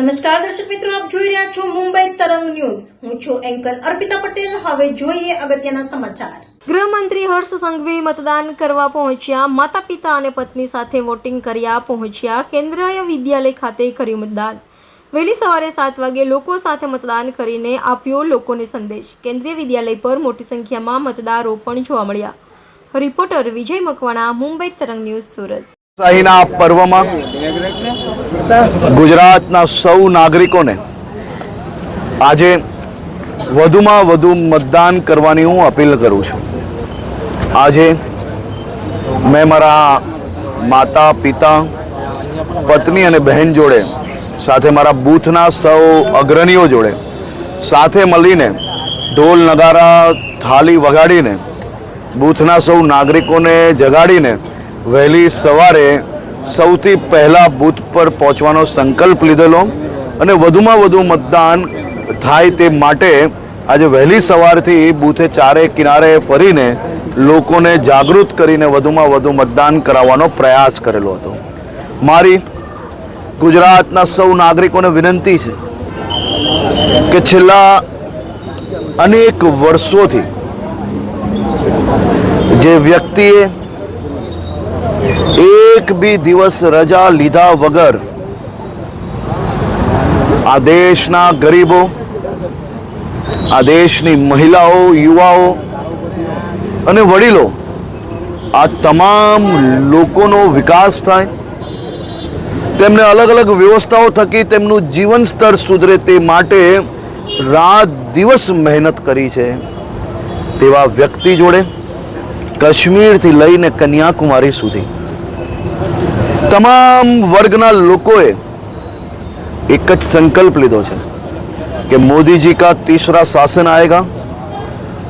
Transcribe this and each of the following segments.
નમસ્કાર દર્શક મિત્રો આપ જોઈ રહ્યા છો મુંબઈ તરંગ ન્યૂઝ. હું છું એન્કર અર્પિતા પટેલ. હવે જોઈએ અગત્યના સમાચાર. ગૃહમંત્રી હર્ષ સંઘવી મતદાન કરવા પહોંચ્યા. માતા પિતા અને પત્ની સાથે વોટિંગ કર્યા પહોંચ્યા. કેન્દ્રીય વિદ્યાલય ખાતે કર્યું મતદાન. વહેલી સવારે સાત વાગે લોકો સાથે મતદાન કરીને આપ્યો લોકોને સંદેશ. કેન્દ્રીય વિદ્યાલય પર મોટી સંખ્યામાં મતદારો પણ જોવા મળ્યા. રિપોર્ટર વિજય મકવાણા મુંબઈ તરંગ ન્યૂઝ સુરત. પર્વમાં ગુજરાતના સૌ નાગરિકોને આજે વધુમાં વધુ મતદાન કરવાની હું અપીલ કરું છું. આજે મેં મારા માતા, પિતા, પત્ની અને બહેન જોડે, સાથે મારા બૂથના સૌ અગ્રણીઓ જોડે, સાથે મળીને ઢોલ નગારા થાળી વગાડીને બૂથના સૌ નાગરિકોને જગાડીને વહેલી સવારે સૌથી પહેલા બૂથ પર પહોંચવાનો સંકલ્પ લીધેલો અને વધુમાં વધુ મતદાન થાય તે માટે આજે વહેલી સવારથી બૂથે ચારે કિનારે ફરીને લોકોને જાગૃત કરીને વધુમાં વધુ મતદાન કરાવવાનો પ્રયાસ કરેલો હતો. મારી ગુજરાતના સૌ નાગરિકોને વિનંતી છે કે છેલ્લા અનેક વર્ષોથી જે વ્યક્તિએ એક બી દિવસ રજા લીધા વગર આ દેશના ગરીબો, આ દેશની મહિલાઓ, યુવાઓ અને વડીલો, આ તમામ લોકોનો વિકાસ થાય, તેમને અલગ અલગ વ્યવસ્થાઓ થકી તેમનું જીવન સ્તર સુધરે તે માટે રાત દિવસ મહેનત કરી છે. તેવા વ્યક્તિ જોડે કાશ્મીરથી લઈને કન્યાકુમારી સુધી તમામ વર્ગના લોકોએ એક જ સંકલ્પ લીધો છે कि मोदी जी का तीसरा शासन आएगा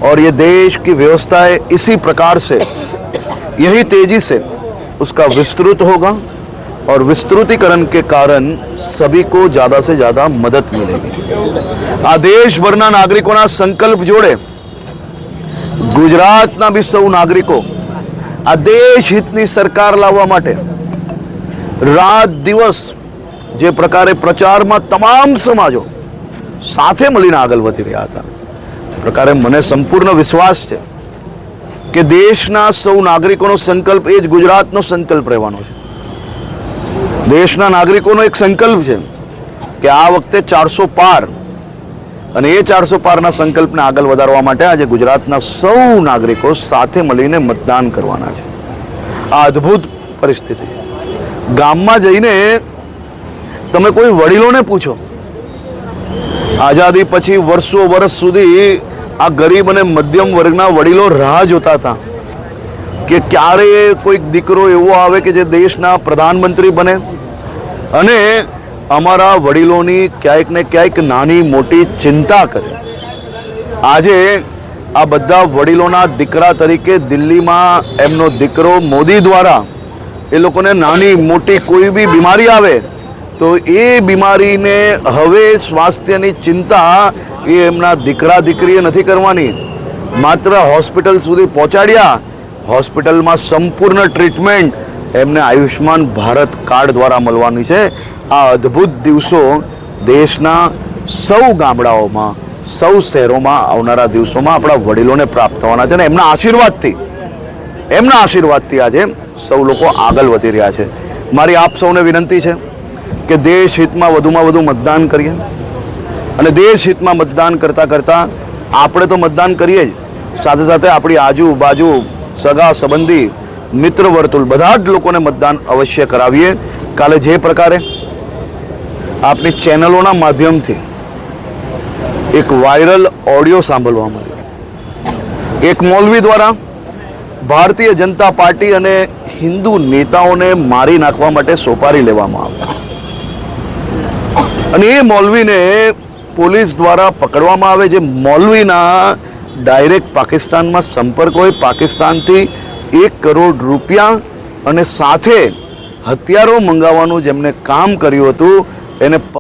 और ये देश की व्यवस्थाएं इसी प्रकार से यही तेजी से उसका विस्तृत होगा और विस्तृतीकरण के कारण सभी को ज़्यादा से ज़्यादा मदद मिलेगी આ દેશભરના નાગરિકોના સંકલ્પ જોડે ગુજરાતના બી સૌ નાગરિકો આ દેશ હિતની સરકાર લાવવા માટે રાત દિવસ જે પ્રકારે પ્રચારમાં તમામ સમાજો સાથે મળીને આગળ વધી રહ્યા હતા. તે પ્રકારે મને સંપૂર્ણ વિશ્વાસ છે કે દેશના સૌ નાગરિકોનો સંકલ્પ એ જ ગુજરાતનો સંકલ્પ રહેવાનો છે. દેશના નાગરિકોનો એક સંકલ્પ છે કે આ વખતે ચારસો પાર અને એ ચારસો પારના સંકલ્પને આગળ વધારવા માટે આજે ગુજરાતના સૌ નાગરિકો સાથે મળીને મતદાન કરવાના છે. આ અદ્ભુત પરિસ્થિતિ છે. ગામમાં જઈને તમે કોઈ વડીલોને પૂછો. આઝાદી પછી વર્ષો વર્ષ સુધી આ ગરીબ અને મધ્યમ વર્ગના વડીલો રાહ જોતા હતા કે ક્યારે કોઈક દીકરો એવો આવે કે જે દેશના પ્રધાનમંત્રી બને. અને અમારા વડીલોની ક્યાંક ને ક્યાંક નાની મોટી ચિંતા કરે. આજે આ બધા વડીલોના દીકરા તરીકે દિલ્હીમાં એમનો દીકરો મોદી દ્વારા એ લોકોને નાની, મોટી કોઈ બી બીમારી આવે, તો એ બીમારીને હવે સ્વાસ્થ્યની ચિંતા એ એમના દીકરા, દીકરીએ નથી કરવાની. માત્ર હોસ્પિટલ સુધી પહોંચાડ્યા, હોસ્પિટલમાં સંપૂર્ણ ટ્રીટમેન્ટ એમને આયુષ્માન ભારત કાર્ડ દ્વારા મળવાની છે. આ અદ્ભુત દિવસો દેશના સૌ ગામડાઓમાં, સૌ શહેરોમાં આવનારા દિવસોમાં આપણા વડીલોને પ્રાપ્ત થવાના છે અને એમના આશીર્વાદથી એમના આશીર્વાદથી આજે સૌ લોકો આગળ વધી રહ્યા છે. મારી આપ સૌને વિનંતી છે કે દેશ હિતમાં વધુમાં વધુ મતદાન કરીએ. અને દેશ હિતમાં મતદાન કરતાં કરતાં આપણે તો મતદાન કરીએ જ. સાથે સાથે આપણી આજુબાજુ સગા સંબંધી, મિત્ર વર્તુળ બધા જ લોકોને મતદાન અવશ્ય કરાવીએ. કાલે જે પ્રકારે આપણી ચેનલોના માધ્યમથી એક વાયરલ ઓડિયો સાંભળવા મળ્યો. એક મૌલવી દ્વારા ભારતીય જનતા પાર્ટી અને હિન્દુ નેતાઓને મારી નાખવા માટે સોપારી લેવામાં આવ્યા. અને એ મૌલવીને પોલીસ દ્વારા પકડવામાં આવે જે મૌલવીના ડાયરેક્ટ પાકિસ્તાનમાં સંપર્ક હોય. પાકિસ્તાનથી એક કરોડ રૂપિયા અને સાથે હથિયારો મંગાવવાનું જેમને કામ કર્યું હતું, એને